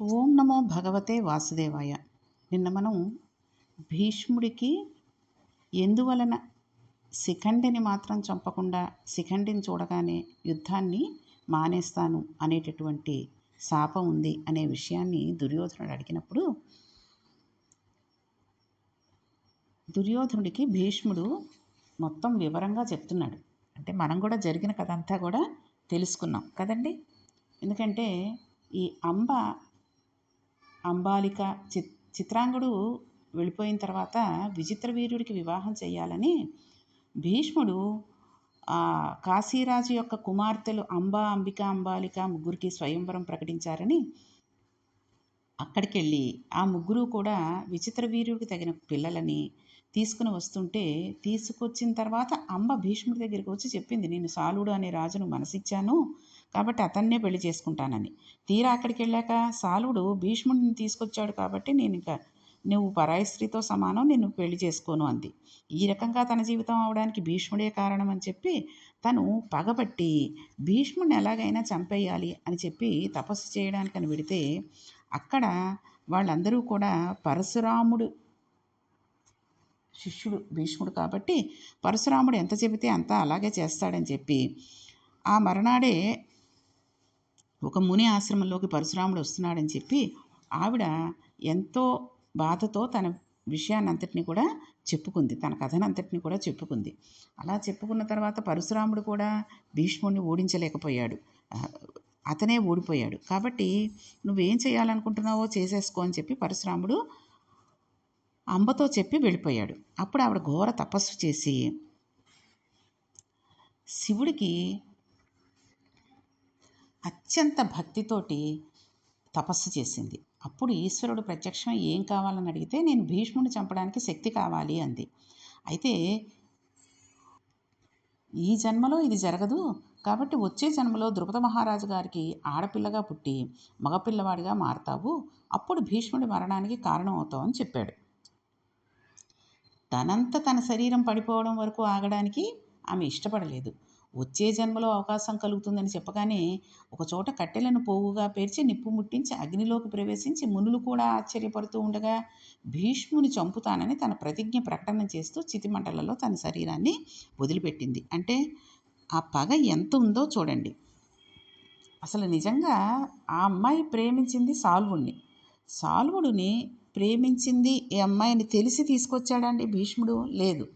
ఓం నమో భగవతే వాసుదేవాయ. నిన్న మనం భీష్ముడికి ఎందువలన శిఖండిని మాత్రం చంపకుండా శిఖండిని చూడగానే యుద్ధాన్ని మానేస్తాను అనేటటువంటి శాపం ఉంది అనే విషయాన్ని దుర్యోధనుడు అడిగినప్పుడు దుర్యోధనుడికి భీష్ముడు మొత్తం వివరంగా చెప్తున్నాడు. అంటే మనం కూడా జరిగిన కథ అంతా కూడా తెలుసుకున్నాం కదండి? ఎందుకంటే ఈ అంబ అంబాలిక చి చిత్రాంగుడు వెళ్ళిపోయిన తర్వాత విచిత్ర వీరుడికి వివాహం చేయాలని భీష్ముడు కాశీరాజు యొక్క కుమార్తెలు అంబా అంబిక అంబాలిక ముగ్గురికి స్వయంవరం ప్రకటించారని అక్కడికి వెళ్ళి ఆ ముగ్గురు కూడా విచిత్ర వీరుడికి తగిన పిల్లలని తీసుకుని వస్తుంటే తీసుకొచ్చిన తర్వాత అంబ భీష్ముడి దగ్గరికి వచ్చి చెప్పింది నేను సాలుడు అనే రాజును మనసిచ్చాను. కాబట్టి అతన్నే పెళ్ళి చేసుకుంటానని. తీరా అక్కడికి వెళ్ళాక సాలుడు భీష్ముడిని తీసుకొచ్చాడు కాబట్టి నేను ఇంకా నువ్వు పరాయి స్త్రీతో సమానం నేను పెళ్ళి చేసుకోను అంది. ఈ రకంగా తన జీవితం అవడానికి భీష్ముడే కారణం అని చెప్పి తను పగబట్టి భీష్ముడిని ఎలాగైనా చంపేయాలి అని చెప్పి తపస్సు చేయడానికని విడితే అక్కడ వాళ్ళందరూ కూడా పరశురాముడు శిష్యుడు భీష్ముడు కాబట్టి పరశురాముడు ఎంత చెబితే అంతా అలాగే చేస్తాడని చెప్పి ఆ మరణాడే ఒక ముని ఆశ్రమంలోకి పరశురాముడు వస్తున్నాడని చెప్పి ఆవిడ ఎంతో బాధతో తన విషయాన్ని అంతటిని కూడా చెప్పుకుంది. తన కథనంతటిని కూడా చెప్పుకుంది. అలా చెప్పుకున్న తర్వాత పరశురాముడు కూడా భీష్ముడిని ఓడించలేకపోయాడు. అతనే ఓడిపోయాడు. కాబట్టి నువ్వేం చేయాలనుకుంటున్నావో చేసేసుకో అని చెప్పి పరశురాముడు అంబతో చెప్పి వెళ్ళిపోయాడు. అప్పుడు ఆవిడ ఘోర తపస్సు చేసి శివుడికి అత్యంత భక్తితోటి తపస్సు చేసింది. అప్పుడు ఈశ్వరుడు ప్రత్యక్షం ఏం కావాలని అడిగితే నేను భీష్ముడిని చంపడానికి శక్తి కావాలి అంది. అయితే ఈ జన్మలో ఇది జరగదు. కాబట్టి వచ్చే జన్మలో ద్రుపద మహారాజు గారికి ఆడపిల్లగా పుట్టి మగపిల్లవాడిగా మారతావు. అప్పుడు భీష్ముడి మరణానికి కారణం అవుతావు అని చెప్పాడు. తనంత తన శరీరం పడిపోవడం వరకు ఆగడానికి ఆమె ఇష్టపడలేదు. వచ్చే జన్మలో అవకాశం కలుగుతుందని చెప్పగానే ఒకచోట కట్టెలను పోగుగా పేర్చి నిప్పు ముట్టించి అగ్నిలోకి ప్రవేశించి మునులు కూడా ఆశ్చర్యపడుతూ ఉండగా భీష్ముని చంపుతానని తన ప్రతిజ్ఞ ప్రకటన చేస్తూ చితిమంటలలో తన శరీరాన్ని వదిలిపెట్టింది. అంటే ఆ పగ ఎంత ఉందో చూడండి. అసలు నిజంగా ఆ అమ్మాయి ప్రేమించింది సాల్వుణ్ణి. సాల్వుడిని ప్రేమించింది ఈ అమ్మాయిని తెలిసి తీసుకొచ్చాడండి భీష్ముడు? లేదు.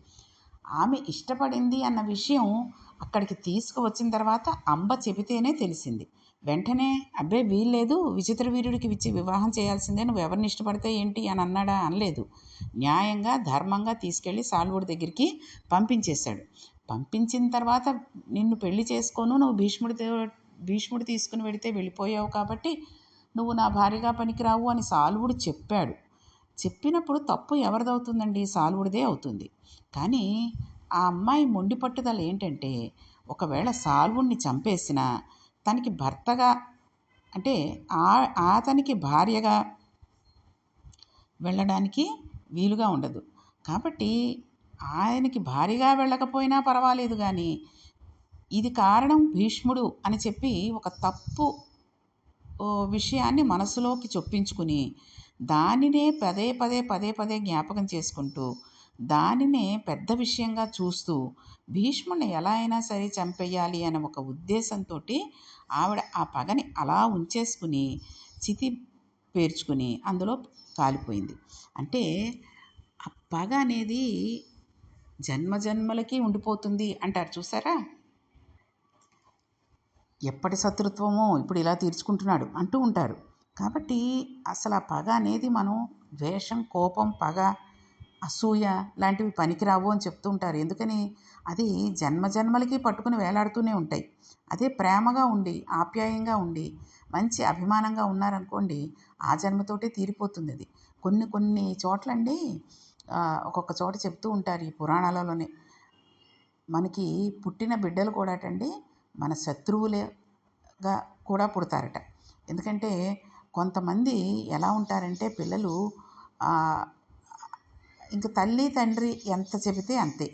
ఆమె ఇష్టపడింది అన్న విషయం అక్కడికి తీసుకువచ్చిన తర్వాత అంబ చెబితేనే తెలిసింది. వెంటనే అబ్బే వీల్లేదు. విచిత్ర వీరుడికి ఇచ్చి వివాహం చేయాల్సిందే. నువ్వు ఎవరిని ఇష్టపడితే ఏంటి? అని అన్నాడా అనలేదు. న్యాయంగా ధర్మంగా తీసుకెళ్ళి సాల్వుడి దగ్గరికి పంపించేశాడు. పంపించిన తర్వాత నిన్ను పెళ్ళి చేసుకోను. నువ్వు భీష్ముడితో భీష్ముడు తీసుకుని వెడితే వెళ్ళిపోయావు కాబట్టి నువ్వు నా భార్యగా పనికిరావు అని సాల్వుడు చెప్పాడు. చెప్పినప్పుడు తప్పు ఎవరిదవుతుందండి? సాల్వుడిదే అవుతుంది. కానీ ఆ అమ్మాయి మొండి పట్టుదల ఏంటంటే ఒకవేళ సాల్వుణ్ణి చంపేసిన తనకి భర్తగా అంటే ఆ అతనికి భార్యగా వెళ్ళడానికి వీలుగా ఉండదు. కాబట్టి ఆయనకి భార్యగా వెళ్ళకపోయినా పర్వాలేదు కానీ ఇది కారణం భీష్ముడు అని చెప్పి ఒక తప్పు విషయాన్ని మనసులోకి చొప్పించుకుని దానినే పదే పదే పదే పదే జ్ఞాపకం చేసుకుంటూ దానినే పెద్ద విషయంగా చూస్తూ భీష్ముడిని ఎలా అయినా సరే చంపేయాలి అనే ఒక ఉద్దేశంతో ఆవిడ ఆ పగని అలా ఉంచేసుకుని చితి పేర్చుకుని అందులో కాలిపోయింది. అంటే ఆ పగ అనేది జన్మ జన్మలకి ఉండిపోతుంది అంటారు చూసారా? ఎప్పటి శత్రుత్వమో ఇప్పుడు ఇలా తీర్చుకుంటున్నాడు అంటూ ఉంటారు. కాబట్టి అసలు ఆ పగ అనేది మనం ద్వేషం కోపం పగ అసూయ లాంటివి పనికిరావు అని చెప్తూ ఉంటారు. ఎందుకని? అది జన్మ జన్మలకి పట్టుకుని వేలాడుతూనే ఉంటాయి. అదే ప్రేమగా ఉండి ఆప్యాయంగా ఉండి మంచి అభిమానంగా ఉన్నారనుకోండి ఆ జన్మతోటే తీరిపోతుంది అది. కొన్ని కొన్ని చోట్లండి ఒక్కొక్క చోట చెప్తూ ఉంటారు ఈ పురాణాలలోనే. మనకి పుట్టిన బిడ్డలు కూడాటండి మన శత్రువులుగా కూడా పుడతారట. ఎందుకంటే కొంతమంది ఎలా ఉంటారంటే పిల్లలు ఇంక తల్లి తండ్రి ఎంత చెబితే అంతే.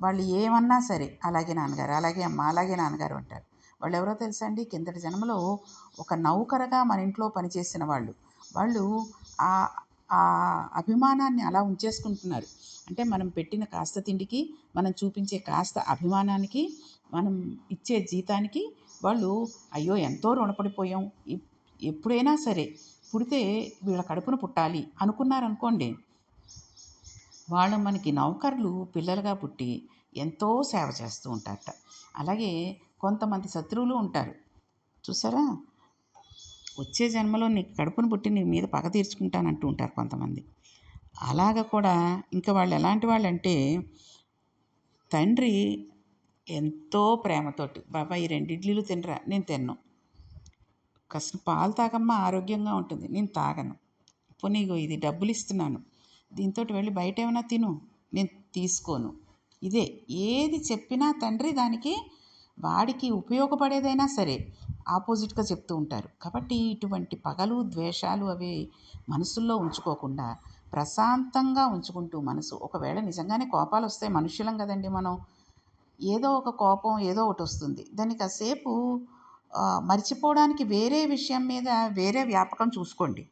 వాళ్ళు ఏమన్నా సరే అలాగే నాన్నగారు అలాగే అమ్మ అలాగే నాన్నగారు అంటారు. వాళ్ళు ఎవరో తెలుసా అండి కిందటి జన్మలో ఒక నౌకరగా మన ఇంట్లో పనిచేసిన వాళ్ళు. వాళ్ళు ఆ ఆ అభిమానాన్ని అలా ఉంచేసుకుంటున్నారు. అంటే మనం పెట్టిన కాస్త తిండికి మనం చూపించే కాస్త అభిమానానికి మనం ఇచ్చే జీతానికి వాళ్ళు అయ్యో ఎంతో రుణపడిపోయాం. ఎప్పుడైనా సరే పుడితే వీళ్ళ కడుపున పుట్టాలి అనుకున్నారనుకోండి వాళ్ళు మనకి నౌకర్లు పిల్లలుగా పుట్టి ఎంతో సేవ చేస్తూ ఉంటారట. అలాగే కొంతమంది శత్రువులు ఉంటారు. చూసారా? వచ్చే జన్మలో నీకు కడుపును పుట్టి నీ మీద పగ తీర్చుకుంటానంటూ ఉంటారు కొంతమంది. అలాగ కూడా ఇంకా వాళ్ళు ఎలాంటి వాళ్ళంటే తండ్రి ఎంతో ప్రేమతోటి బాబా ఈ రెండు ఇడ్లీలు తినరా నేను తిన్ను. కష్టం పాలు తాగమ్మా ఆరోగ్యంగా ఉంటుంది నేను తాగను. పోనీ ఇది డబ్బులు ఇస్తున్నాను. దీంతో వెళ్ళి బయట ఏమైనా తిను. నేను తీసుకోను. ఇదే ఏది చెప్పినా తండ్రి దానికి వాడికి ఉపయోగపడేదైనా సరే ఆపోజిట్గా చెప్తూ ఉంటారు. కాబట్టి ఇటువంటి పగలు ద్వేషాలు అవి మనసుల్లో ఉంచుకోకుండా ప్రశాంతంగా ఉంచుకుంటూ మనసు ఒకవేళ నిజంగానే కోపాలు వస్తాయి మనుషులం కదండి మనం. ఏదో ఒక కోపం ఏదో ఒకటి వస్తుంది. దాన్ని కాసేపు మర్చిపోవడానికి వేరే విషయం మీద వేరే వ్యాపకం చూసుకోండి.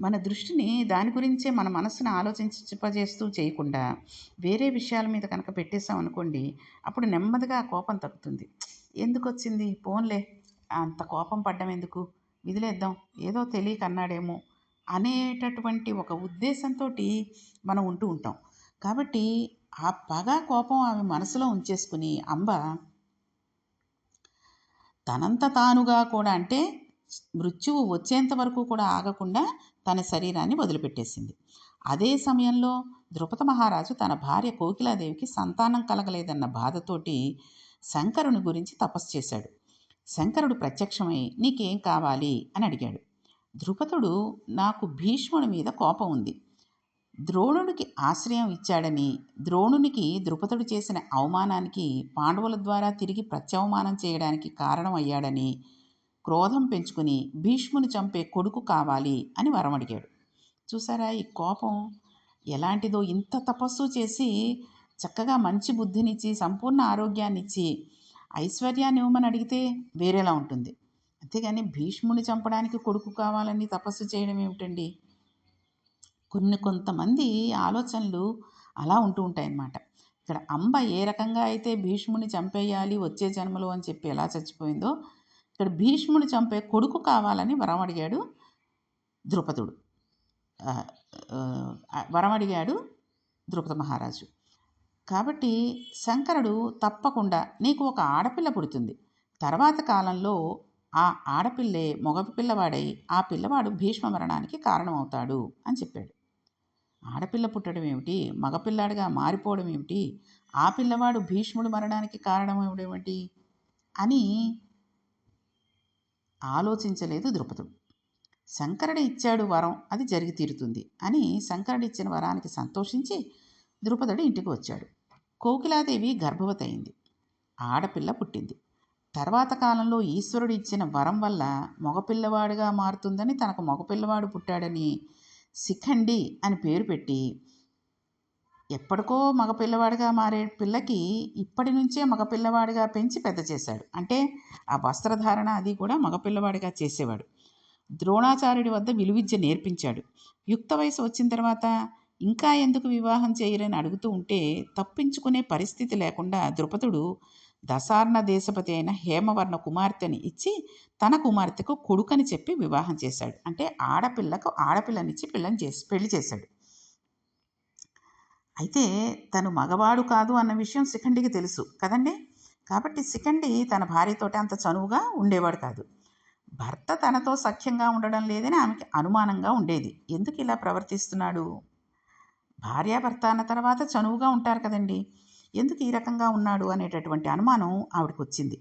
మన దృష్టిని దాని గురించే మన మనసును ఆలోచించజేస్తూ చేయకుండా వేరే విషయాల మీద కనుక పెట్టేసాం అనుకోండి అప్పుడు నెమ్మదిగా కోపం తగ్గుతుంది. ఎందుకు వచ్చింది? పోన్లే. అంత కోపం పడ్డం ఎందుకు? విదిలేద్దాం. ఏదో తెలియక అన్నాడేమో అనేటటువంటి ఒక ఉద్దేశంతో మనం ఉంటూ ఉంటాం. కాబట్టి ఆ పగ కోపం ఆమె మనసులో ఉంచేసుకుని అంబ తనంత తానుగా కూడా అంటే మృత్యువు వచ్చేంత వరకు కూడా ఆగకుండా తన శరీరాన్ని వదిలిపెట్టేసింది. అదే సమయంలో ద్రుపద మహారాజు తన భార్య కోకిలాదేవికి సంతానం కలగలేదన్న బాధతోటి శంకరుని గురించి తపస్సు చేశాడు. శంకరుడు ప్రత్యక్షమై నీకేం కావాలి? అని అడిగాడు. ద్రుపదుడు నాకు భీష్ముడి మీద కోపం ఉంది. ద్రోణుడికి ఆశ్రయం ఇచ్చాడని ద్రోణునికి ద్రుపదుడు చేసిన అవమానానికి పాండవుల ద్వారా తిరిగి ప్రత్యవమానం చేయడానికి కారణం అయ్యాడని క్రోధం పెంచుకుని భీష్ముని చంపే కొడుకు కావాలి అని వరం అడిగాడు. చూసారా ఈ కోపం ఎలాంటిదో ఇంత తపస్సు చేసి చక్కగా మంచి బుద్ధినిచ్చి సంపూర్ణ ఆరోగ్యాన్ని ఇచ్చి ఐశ్వర్యాన్ని ఇవ్వమని అడిగితే వేరేలా ఉంటుంది. అంతేగాని భీష్ముని చంపడానికి కొడుకు కావాలని తపస్సు చేయడం ఏమిటండి? కొన్ని కొంతమంది ఆలోచనలు అలా ఉంటూ ఉంటాయన్నమాట. ఇక్కడ అంబ ఏ రకంగా అయితే భీష్ముని చంపేయాలి వచ్చే జన్మలో అని చెప్పి ఎలా చచ్చిపోయిందో ఇక్కడ భీష్ముని చంపే కొడుకు కావాలని వరం అడిగాడు ద్రుపదుడు. వరం అడిగాడు ద్రుపద మహారాజు. కాబట్టి శంకరుడు తప్పకుండా నీకు ఒక ఆడపిల్ల పుడుతుంది. తర్వాత కాలంలో ఆ ఆడపిల్లే మగ పిల్లవాడై ఆ పిల్లవాడు భీష్మ మరణానికి కారణమవుతాడు అని చెప్పాడు. ఆడపిల్ల పుట్టడం ఏమిటి? మగపిల్లాడిగా మారిపోవడం ఏమిటి? ఆ పిల్లవాడు భీష్ముడు మరణానికి కారణం ఏమిటి? అని ఆలోచించలేదు ద్రుపదుడు. శంకరుడు ఇచ్చాడు వరం అది జరిగి తీరుతుంది అని శంకరుడు ఇచ్చిన వరానికి సంతోషించి ద్రుపదుడు ఇంటికి వచ్చాడు. కోకిలాదేవి గర్భవతి అయింది ఆడపిల్ల పుట్టింది. తర్వాత కాలంలో ఈశ్వరుడు ఇచ్చిన వరం వల్ల మగపిల్లవాడిగా మారుతుందని తనకు మగపిల్లవాడు పుట్టాడని శిఖండి అని పేరు పెట్టి ఎప్పటికో మగపిల్లవాడిగా మారే పిల్లకి ఇప్పటి నుంచే మగపిల్లవాడిగా పెంచి పెద్ద చేశాడు. అంటే ఆ వస్త్రధారణ అది కూడా మగపిల్లవాడిగా చేసేవాడు. ద్రోణాచార్యుడి వద్ద విలువిద్య నేర్పించాడు. యుక్త వయసు వచ్చిన తర్వాత ఇంకా ఎందుకు వివాహం చేయరని అడుగుతూ ఉంటే తప్పించుకునే పరిస్థితి లేకుండా ద్రుపదుడు దశార్ణ దేశపతి అయిన హేమవర్ణ కుమార్తెని ఇచ్చి తన కుమార్తెకు కొడుకని చెప్పి వివాహం చేశాడు. అంటే ఆడపిల్లకు ఆడపిల్లనిచ్చి పిల్లని చేసి పెళ్ళి చేశాడు. అయితే తను మగవాడు కాదు అన్న విషయం శిఖండికి తెలుసు కదండి? కాబట్టి శిఖండి తన భార్యతోటి అంత చనువుగా ఉండేవాడు కాదు. భర్త తనతో సఖ్యంగా ఉండడం లేదని ఆమెకి అనుమానంగా ఉండేది. ఎందుకు ఇలా ప్రవర్తిస్తున్నాడు? భార్యాభర్త అన్న తర్వాత చనువుగా ఉంటారు కదండి. ఎందుకు ఈ రకంగా ఉన్నాడు అనేటటువంటి అనుమానం ఆవిడకి వచ్చింది.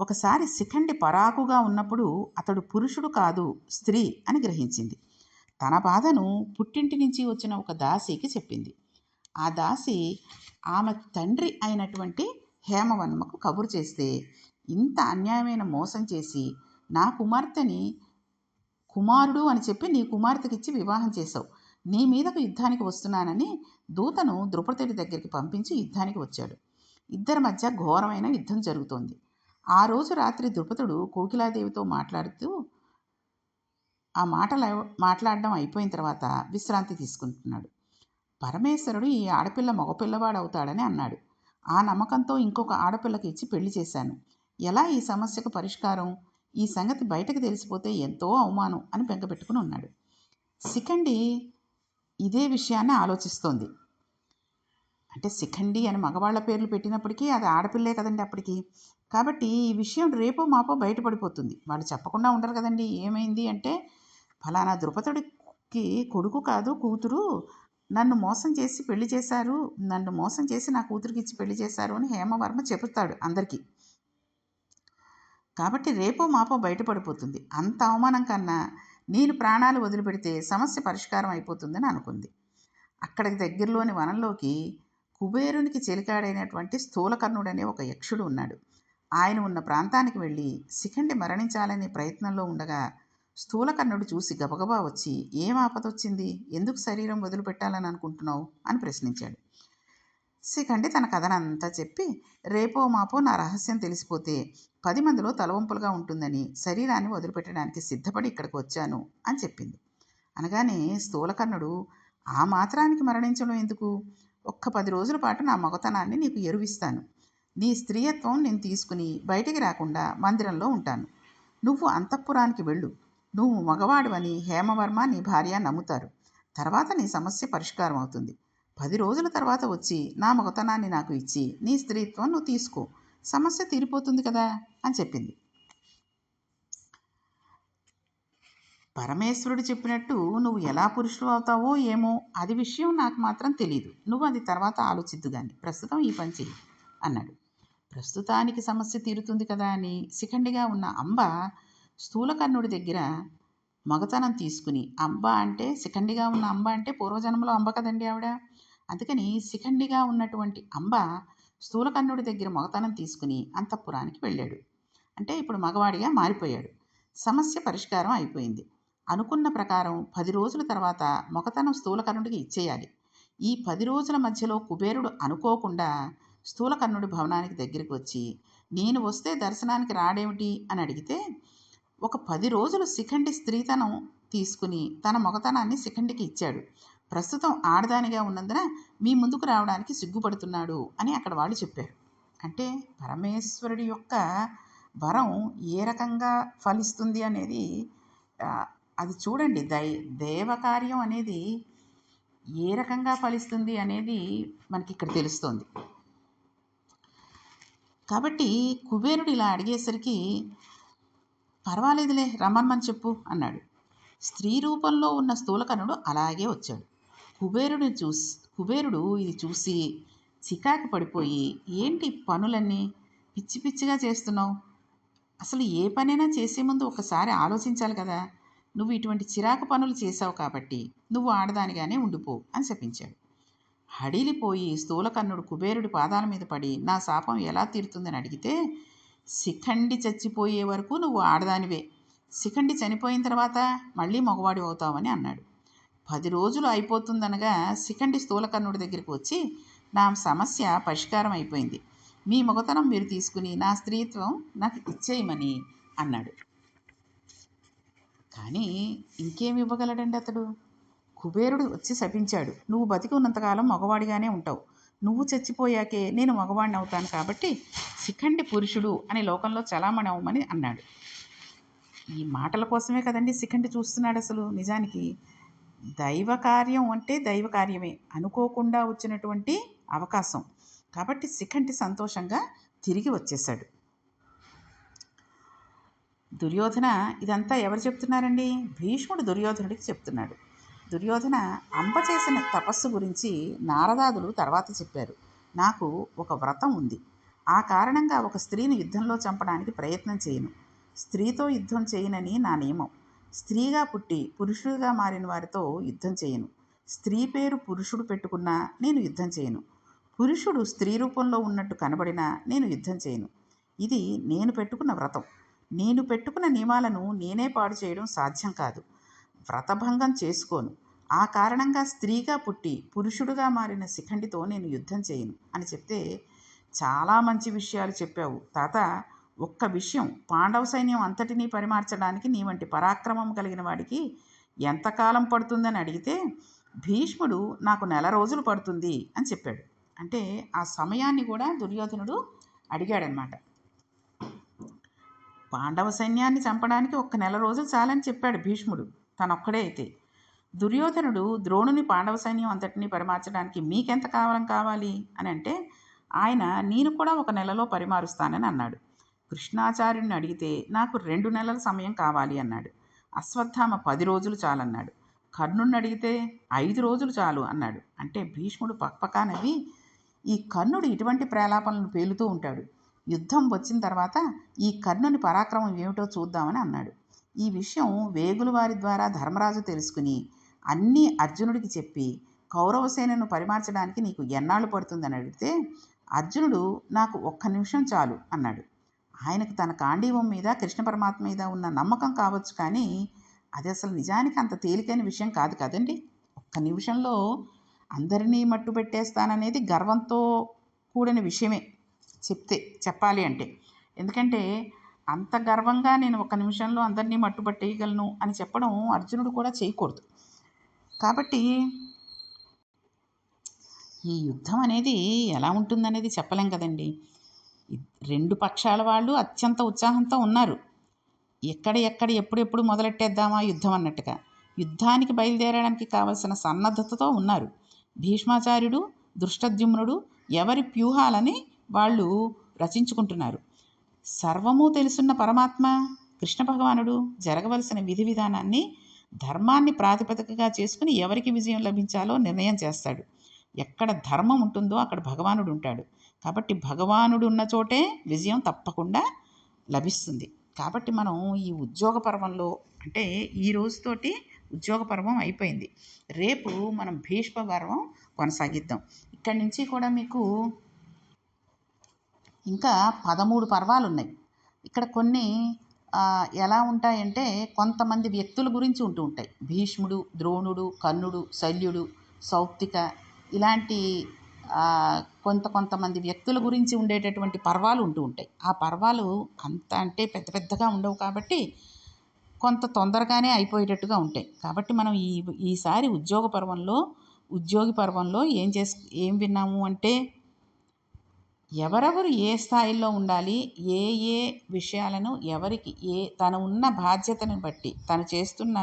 ఒకసారి శిఖండి పరాకుగా ఉన్నప్పుడు అతడు పురుషుడు కాదు స్త్రీ అని గ్రహించింది. తన బాధను పుట్టింటి నుంచి వచ్చిన ఒక దాసికి చెప్పింది. ఆ దాసి ఆమె తండ్రి అయినటువంటి హేమవర్మకు కబురు చేస్తే ఇంత అన్యాయమైన మోసం చేసి నా కుమార్తెని కుమారుడు అని చెప్పి నీ కుమార్తెకిచ్చి వివాహం చేశావు. నీ మీదకు యుద్ధానికి వస్తున్నానని దూతను ద్రుపదుడి దగ్గరికి పంపించి యుద్ధానికి వచ్చాడు. ఇద్దరి మధ్య ఘోరమైన యుద్ధం జరుగుతోంది. ఆ రోజు రాత్రి ద్రుపదుడు కోకిలాదేవితో మాట్లాడుతూ ఆ మాటలు మాట్లాడడం అయిపోయిన తర్వాత విశ్రాంతి తీసుకుంటున్నాడు. పరమేశ్వరుడు ఈ ఆడపిల్ల మగపిల్లవాడు అవుతాడని అన్నాడు. ఆ నమ్మకంతో ఇంకొక ఆడపిల్లకి ఇచ్చి పెళ్ళి చేశాను. ఎలా ఈ సమస్యకు పరిష్కారం? ఈ సంగతి బయటకు తెలిసిపోతే ఎంతో అవమానం అని బెంగపెట్టుకుని ఉన్నాడు. సిఖండి ఇదే విషయాన్ని ఆలోచిస్తోంది. అంటే సిఖండి అని మగవాళ్ళ పేర్లు పెట్టినప్పటికీ అది ఆడపిల్లే కదండి అప్పటికి. కాబట్టి ఈ విషయం రేపో మాపో బయటపడిపోతుంది. వాళ్ళు చెప్పకుండా ఉండరు కదండి. ఏమైంది అంటే ఫలానా ద్రుపదుడికి కొడుకు కాదు కూతురు నన్ను మోసం చేసి పెళ్ళి చేశారు నన్ను మోసం చేసి నా కూతురికి ఇచ్చి పెళ్ళి చేశారు అని హేమవర్మ చెబుతాడు అందరికీ. కాబట్టి రేపో మాపో బయటపడిపోతుంది. అంత అవమానం కన్నా నేను ప్రాణాలు వదిలిపెడితే సమస్య పరిష్కారం అయిపోతుందని అనుకుంది. అక్కడికి దగ్గరలోని వనంలోకి కుబేరునికి చెలికాడైనటువంటి స్థూలకర్ణుడనే ఒక యక్షుడు ఉన్నాడు. ఆయన ఉన్న ప్రాంతానికి వెళ్ళి శిఖండి మరణించాలనే ప్రయత్నంలో ఉండగా స్థూలకర్ణుడు చూసి గబగబా వచ్చి ఏం ఆపదొచ్చింది? ఎందుకు శరీరం వదిలిపెట్టాలని అనుకుంటున్నావు? అని ప్రశ్నించాడు. శిఖండి తన కథనంతా చెప్పి రేపో మాపో నా రహస్యం తెలిసిపోతే పది మందిలో తలవంపులుగా ఉంటుందని శరీరాన్ని వదిలిపెట్టడానికి సిద్ధపడి ఇక్కడికి వచ్చాను అని చెప్పింది. అనగానే స్థూలకర్ణుడు ఆ మాత్రానికి మరణించడం ఎందుకు? ఒక్క పది రోజుల పాటు నా మగతనాన్ని నీకు ఎరువిస్తాను. నీ స్త్రీయత్వం నేను తీసుకుని బయటికి రాకుండా మందిరంలో ఉంటాను. నువ్వు అంతఃపురానికి వెళ్ళు. నువ్వు మగవాడివని హేమవర్మ నీ భార్య నమ్ముతారు. తర్వాత నీ సమస్య పరిష్కారం అవుతుంది. పది రోజుల తర్వాత వచ్చి నా మగతనాన్ని నాకు ఇచ్చి నీ స్త్రీత్వం నువ్వు తీసుకో. సమస్య తీరిపోతుంది కదా అని చెప్పింది. పరమేశ్వరుడు చెప్పినట్టు నువ్వు ఎలా పురుషుడు అవుతావో ఏమో అది విషయం నాకు మాత్రం తెలియదు నువ్వు అది తర్వాత ఆలోచిద్దు కానీ ప్రస్తుతం ఈ పని చెయ్యి అన్నాడు. ప్రస్తుతానికి సమస్య తీరుతుంది కదా అని శిఖండిగా ఉన్న అంబ స్థూలకర్ణుడి దగ్గర మగతనం తీసుకుని అంబ అంటే శిఖండిగా ఉన్న అంబ అంటే పూర్వజన్మలో అంబ కదండి ఆవిడ? అందుకని శిఖండిగా ఉన్నటువంటి అంబ స్థూలకర్ణుడి దగ్గర మగతనం తీసుకుని అంతఃపురానికి వెళ్ళాడు. అంటే ఇప్పుడు మగవాడిగా మారిపోయాడు. సమస్య పరిష్కారం అయిపోయింది. అనుకున్న ప్రకారం పది రోజుల తర్వాత మొగతనం స్థూలకర్ణుడికి ఇచ్చేయాలి. ఈ పది రోజుల మధ్యలో కుబేరుడు అనుకోకుండా స్థూలకర్ణుడి భవనానికి దగ్గరికి వచ్చి నేను వస్తే దర్శనానికి రాడేమిటి? అని అడిగితే ఒక పది రోజులు శిఖండి స్త్రీతనం తీసుకుని తన మొగతనాన్ని శిఖండికి ఇచ్చాడు. ప్రస్తుతం ఆడదానిగా ఉన్నందున మీ ముందుకు రావడానికి సిగ్గుపడుతున్నాడు అని అక్కడ వాళ్ళు చెప్పారు. అంటే పరమేశ్వరుడి యొక్క వరం ఏ రకంగా ఫలిస్తుంది అనేది అది చూడండి. దై దేవకార్యం అనేది ఏ రకంగా ఫలిస్తుంది అనేది మనకి ఇక్కడ తెలుస్తుంది. కాబట్టి కుబేరుడు ఇలా అడిగేసరికి పర్వాలేదులే రమ్మన్మని చెప్పు అన్నాడు. స్త్రీ రూపంలో ఉన్న స్థూలకర్ణుడు అలాగే వచ్చాడు. కుబేరుడు చూసి కుబేరుడు ఇది చూసి చికాకు పడిపోయి ఏంటి పనులన్నీ? పిచ్చి పిచ్చిగా చేస్తున్నావు. అసలు ఏ పనైనా చేసే ముందు ఒకసారి ఆలోచించాలి కదా. నువ్వు ఇటువంటి చిరాకు పనులు చేశావు కాబట్టి నువ్వు ఆడదానిగానే ఉండిపో అని చెప్పించాడు హడిలిపోయి స్థూలకర్ణుడు కుబేరుడి పాదాల మీద పడి నా శాపం ఎలా తీరుతుందని అడిగితే శిఖండి చచ్చిపోయే వరకు నువ్వు ఆడదానివే. శిఖండి చనిపోయిన తర్వాత మళ్ళీ మగవాడి అవుతావని అన్నాడు. పది రోజులు అయిపోతుందనగా శిఖండి స్థూలకర్ణుడి దగ్గరికి వచ్చి నా సమస్య పరిష్కారం అయిపోయింది. మీ మగతనం మీరు తీసుకుని నా స్త్రీత్వం నాకు ఇచ్చేయమని అన్నాడు. కానీ ఇంకేమి ఇవ్వగలడండి అతడు? కుబేరుడు వచ్చి శపించాడు. నువ్వు బతికి ఉన్నంతకాలం మగవాడిగానే ఉంటావు. నువ్వు చచ్చిపోయాకే నేను మగవాణ్ణి అవుతాను కాబట్టి శిఖండి పురుషుడు అనే లోకంలో చలామణి అవ్వమని అన్నాడు. ఈ మాటల కోసమే కదండి శిఖండి చూస్తున్నాడు అసలు. నిజానికి దైవ కార్యం అంటే దైవ కార్యమే. అనుకోకుండా వచ్చినటువంటి అవకాశం. కాబట్టి శిఖండి సంతోషంగా తిరిగి వచ్చేశాడు. దుర్యోధన ఇదంతా ఎవరు చెప్తున్నారండి? భీష్ముడు దుర్యోధనుడికి చెప్తున్నాడు. దుర్యోధన అంబ చేసిన తపస్సు గురించి నారదాదులు తర్వాత చెప్పారు. నాకు ఒక వ్రతం ఉంది. ఆ కారణంగా ఒక స్త్రీని యుద్ధంలో చంపడానికి ప్రయత్నం చేయను. స్త్రీతో యుద్ధం చేయనని నా నియమం. స్త్రీగా పుట్టి పురుషుడిగా మారిన వారితో యుద్ధం చేయను. స్త్రీ పేరు పురుషుడు పెట్టుకున్నా నేను యుద్ధం చేయను. పురుషుడు స్త్రీ రూపంలో ఉన్నట్టు కనబడినా నేను యుద్ధం చేయను. ఇది నేను పెట్టుకున్న వ్రతం. నేను పెట్టుకున్న నియమాలను నేనే పాడు చేయడం సాధ్యం కాదు. వ్రతభంగం చేసుకోను. ఆ కారణంగా స్త్రీగా పుట్టి పురుషుడుగా మారిన శిఖండితో నేను యుద్ధం చేయను అని చెప్తే చాలా మంచి విషయాలు చెప్పావు. తాత ఒక్క విషయం. పాండవ సైన్యం అంతటినీ పరిమార్చడానికి నీ వంటి పరాక్రమం కలిగిన వాడికి ఎంతకాలం పడుతుందని అడిగితే భీష్ముడు నాకు నెల రోజులు పడుతుంది అని చెప్పాడు. అంటే ఆ సమయాన్ని కూడా దుర్యోధనుడు అడిగాడనమాట పాండవ సైన్యాన్ని చంపడానికి ఒక్క నెల రోజులు చాలని చెప్పాడు భీష్ముడు. తనొక్కడే అయితే. దుర్యోధనుడు ద్రోణుని పాండవ సైన్యం అంతటినీ పరిమార్చడానికి మీకెంత కావాలం కావాలి? అని అంటే ఆయన నేను కూడా ఒక నెలలో పరిమారుస్తానని అన్నాడు. కృష్ణాచార్యుని అడిగితే నాకు రెండు నెలల సమయం కావాలి అన్నాడు. అశ్వత్థామ పది రోజులు చాలన్నాడు. కర్ణుడిని అడిగితే ఐదు రోజులు చాలు అన్నాడు. అంటే భీష్ముడు పక్పకా నవ్వి ఈ కర్ణుడు ఇటువంటి ప్రేలాపనలను పేలుతూ ఉంటాడు. యుద్ధం వచ్చిన తర్వాత ఈ కర్ణుని పరాక్రమం ఏమిటో చూద్దామని అన్నాడు. ఈ విషయం వేగుల వారి ద్వారా ధర్మరాజు తెలుసుకుని అన్నీ అర్జునుడికి చెప్పి కౌరవసేనను పరిమార్చడానికి నీకు ఎన్నాళ్ళు పడుతుందని అడిగితే అర్జునుడు నాకు ఒక్క నిమిషం చాలు అన్నాడు. ఆయనకు తన కాండీవం మీద కృష్ణ పరమాత్మ మీద ఉన్న నమ్మకం కావచ్చు కానీ అది అసలు నిజానికి అంత తేలికైన విషయం కాదు కదండి. ఒక్క నిమిషంలో అందరినీ మట్టు పెట్టేస్తాననేది గర్వంతో కూడిన విషయమే చెప్తే చెప్పాలి అంటే. ఎందుకంటే అంత గర్వంగా నేను ఒక నిమిషంలో అందరినీ మట్టుబట్టేయగలను అని చెప్పడం అర్జునుడు కూడా చేయకూడదు. కాబట్టి ఈ యుద్ధం అనేది ఎలా ఉంటుందనేది చెప్పలేం కదండి. రెండు పక్షాల వాళ్ళు అత్యంత ఉత్సాహంతో ఉన్నారు. ఎక్కడ ఎక్కడ ఎప్పుడెప్పుడు మొదలెట్టేద్దామా యుద్ధం అన్నట్టుగా. యుద్ధానికి బయలుదేరడానికి కావలసిన సన్నద్ధతతో ఉన్నారు. భీష్మాచార్యుడు దృష్టద్యుమ్నుడు ఎవరి వ్యూహాలని వాళ్ళు రచించుకుంటున్నారు. సర్వము తెలుసున్న పరమాత్మ కృష్ణ భగవానుడు జరగవలసిన విధి విధానాన్ని ధర్మాన్ని ప్రాతిపదికగా చేసుకుని ఎవరికి విజయం లభించాలో నిర్ణయం చేస్తాడు. ఎక్కడ ధర్మం ఉంటుందో అక్కడ భగవానుడు ఉంటాడు. కాబట్టి భగవానుడు ఉన్న చోటే విజయం తప్పకుండా లభిస్తుంది. కాబట్టి మనం ఈ ఉద్యోగ పర్వంలో అంటే ఈ రోజుతోటి ఉద్యోగ పర్వం అయిపోయింది. రేపు మనం భీష్మ పర్వం కొనసాగిద్దాం. ఇక్కడి నుంచి కూడా మీకు ఇంకా పదమూడు పర్వాలు ఉన్నాయి ఇక్కడ కొన్ని ఎలా ఉంటాయంటే కొంతమంది వ్యక్తుల గురించి ఉంటూ ఉంటాయి. భీష్ముడు ద్రోణుడు కర్ణుడు శల్యుడు సౌప్తిక ఇలాంటి కొంత కొంతమంది వ్యక్తుల గురించి ఉండేటటువంటి పర్వాలు ఉంటూ ఉంటాయి. ఆ పర్వాలు అంత అంటే పెద్ద పెద్దగా ఉండవు కాబట్టి కొంత తొందరగానే అయిపోయేటట్టుగా ఉంటాయి. కాబట్టి మనం ఈ ఈసారి ఉద్యోగ పర్వంలో ఉద్యోగి పర్వంలో ఏం చేసు ఏం విన్నాము అంటే ఎవరెవరు ఏ స్థాయిలో ఉండాలి ఏ ఏ విషయాలను ఎవరికి ఏ తను ఉన్న బాధ్యతను బట్టి తను చేస్తున్న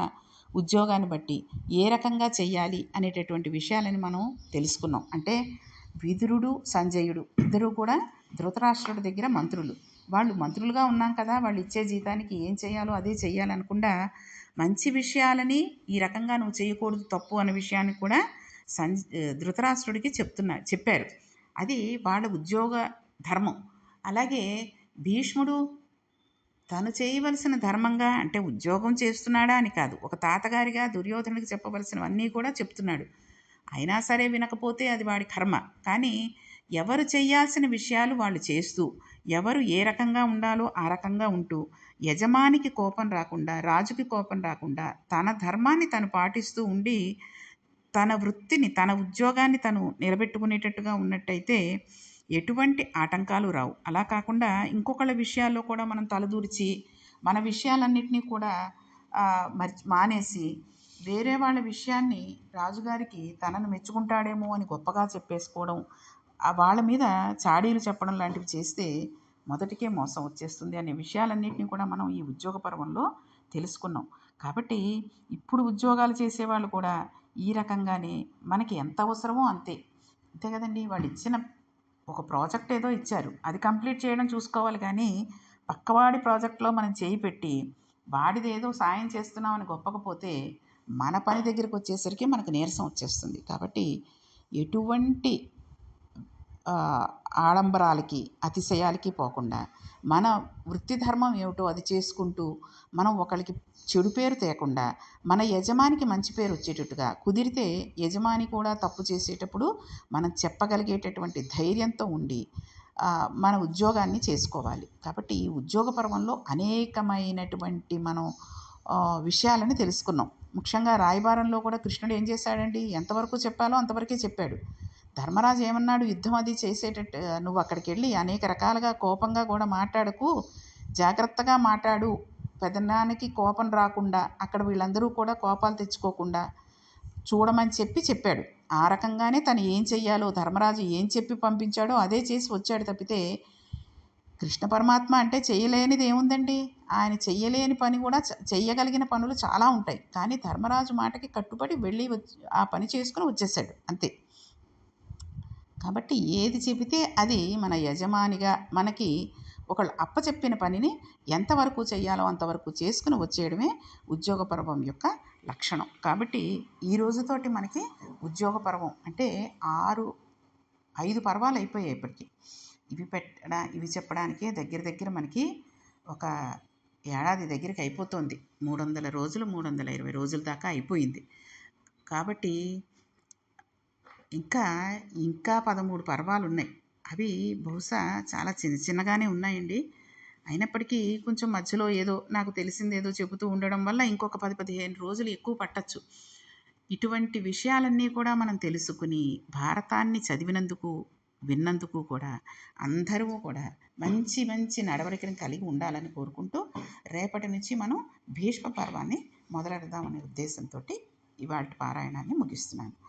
ఉద్యోగాన్ని బట్టి ఏ రకంగా చెయ్యాలి అనేటటువంటి విషయాలని మనం తెలుసుకున్నాం. అంటే విదురుడు సంజయుడు ఇద్దరు కూడా ధృతరాష్ట్రుడి దగ్గర మంత్రులు. వాళ్ళు మంత్రులుగా ఉన్నాం కదా వాళ్ళు ఇచ్చే జీతానికి ఏం చేయాలో అదే చేయాలనకుండా మంచి విషయాలని ఈ రకంగా నువ్వు చేయకూడదు తప్పు అనే విషయాన్ని కూడా సం ధృతరాష్ట్రుడికి చెప్తున్నా చెప్పారు. అది వాళ్ళ ఉద్యోగ ధర్మం. అలాగే భీష్ముడు తను చేయవలసిన ధర్మంగా అంటే ఉద్యోగం చేస్తున్నాడా అని కాదు ఒక తాతగారిగా దుర్యోధనుడికి చెప్పవలసినవన్నీ కూడా చెప్తున్నాడు. అయినా సరే వినకపోతే అది వాడి కర్మ. కానీ ఎవరు చేయాల్సిన విషయాలు వాళ్ళు చేస్తూ ఎవరు ఏ రకంగా ఉండాలో ఆ రకంగా ఉంటూ యజమానికి కోపం రాకుండా రాజుకి కోపం రాకుండా తన ధర్మాన్ని తను పాటిస్తూ ఉండి తన వృత్తిని తన ఉద్యోగాన్ని తను నిలబెట్టుకునేటట్టుగా ఉన్నట్టయితే ఎటువంటి ఆటంకాలు రావు. అలా కాకుండా ఇంకొకళ్ళ విషయాల్లో కూడా మనం తలదూర్చి మన విషయాలన్నింటినీ కూడా మర్చి మానేసి వేరే వాళ్ళ విషయాన్ని రాజుగారికి తనను మెచ్చుకుంటాడేమో అని గొప్పగా చెప్పేసుకోవడం ఆ వాళ్ళ మీద చాడీలు చెప్పడం లాంటివి చేస్తే మొదటికే మోసం వచ్చేస్తుంది అనే విషయాలన్నింటినీ కూడా మనం ఈ ఉద్యోగ పర్వంలో తెలుసుకున్నాం. కాబట్టి ఇప్పుడు ఉద్యోగాలు చేసేవాళ్ళు కూడా ఈ రకంగానే మనకి ఎంత అవసరమో అంతే. అంతే కదండి? వాళ్ళు ఇచ్చిన ఒక ప్రాజెక్ట్ ఏదో ఇచ్చారు. అది కంప్లీట్ చేయడం చూసుకోవాలి కానీ పక్కవాడి ప్రాజెక్ట్లో మనం చేయి పెట్టి వాడిది ఏదో సాయం చేస్తున్నామని గొప్పకపోతే మన పని దగ్గరికి వచ్చేసరికి మనకు నీరసం వచ్చేస్తుంది. కాబట్టి ఎటువంటి ఆడంబరాలకి అతిశయాలకి పోకుండా మన వృత్తి ధర్మం ఏమిటో అది చేసుకుంటూ మనం ఒకరికి చెడు పేరు తేకుండా మన యజమానికి మంచి పేరు వచ్చేటట్టుగా కుదిరితే యజమాని కూడా తప్పు చేసేటప్పుడు మనం చెప్పగలిగేటటువంటి ధైర్యంతో ఉండి మన ఉద్యోగాన్ని చేసుకోవాలి. కాబట్టి ఈ ఉద్యోగ పర్వంలో అనేకమైనటువంటి మనం విషయాలని విషయాలను తెలుసుకున్నాం. ముఖ్యంగా రాయబారంలో కూడా కృష్ణుడు ఏం చేశాడండి? ఎంతవరకు చెప్పాలో అంతవరకే చెప్పాడు. ధర్మరాజు ఏమన్నాడు? యుద్ధం అది చేసేటట్టు నువ్వు అక్కడికి వెళ్ళి అనేక రకాలుగా కోపంగా కూడా మాట్లాడకు జాగ్రత్తగా మాట్లాడు. పెదనానికి కోపం రాకుండా అక్కడ వీళ్ళందరూ కూడా కోపాలు తెచ్చుకోకుండా చూడమని చెప్పి చెప్పాడు. ఆ రకంగానే తను ఏం చెయ్యాలో ధర్మరాజు ఏం చెప్పి పంపించాడో అదే చేసి వచ్చాడు తప్పితే కృష్ణ పరమాత్మ అంటే చేయలేనిది ఏముందండి? ఆయన చెయ్యలేని పని కూడా చెయ్యగలిగిన పనులు చాలా ఉంటాయి. కానీ ధర్మరాజు మాటకి కట్టుబడి వెళ్ళి ఆ పని చేసుకుని వచ్చేసాడు. అంతే. కాబట్టి ఏది చెబితే అది మన యజమానిగా మనకి ఒకళ్ళు అప్పచెప్పిన పనిని ఎంతవరకు చేయాలో అంతవరకు చేసుకుని వచ్చేయడమే ఉద్యోగ పర్వం యొక్క లక్షణం. కాబట్టి ఈ రోజుతోటి మనకి ఉద్యోగ పర్వం అంటే ఆరు ఐదు పర్వాలు అయిపోయాయి ఇప్పటికి. ఇవి పెట్టడా ఇవి చెప్పడానికి దగ్గర దగ్గర మనకి ఒక ఏడాది దగ్గరికి అయిపోతుంది. మూడు వందల రోజులు మూడు వందల ఇరవై రోజుల దాకా అయిపోయింది. కాబట్టి ఇంకా ఇంకా పదమూడు పర్వాలు ఉన్నాయి అవి బహుశా చాలా చిన్న చిన్నగానే ఉన్నాయండి. అయినప్పటికీ కొంచెం మధ్యలో ఏదో నాకు తెలిసింది ఏదో చెబుతూ ఉండడం వల్ల ఇంకొక పది పదిహేను రోజులు ఎక్కువ పట్టచ్చు. ఇటువంటి విషయాలన్నీ కూడా మనం తెలుసుకుని భారతాన్ని చదివినందుకు విన్నందుకు కూడా అందరూ కూడా మంచి మంచి నడవడికను కలిగి ఉండాలని కోరుకుంటూ రేపటి నుంచి మనం భీష్మ పర్వాన్ని మొదలెడదామనే ఉద్దేశంతో ఇవాళ పారాయణాన్ని ముగిస్తున్నాను.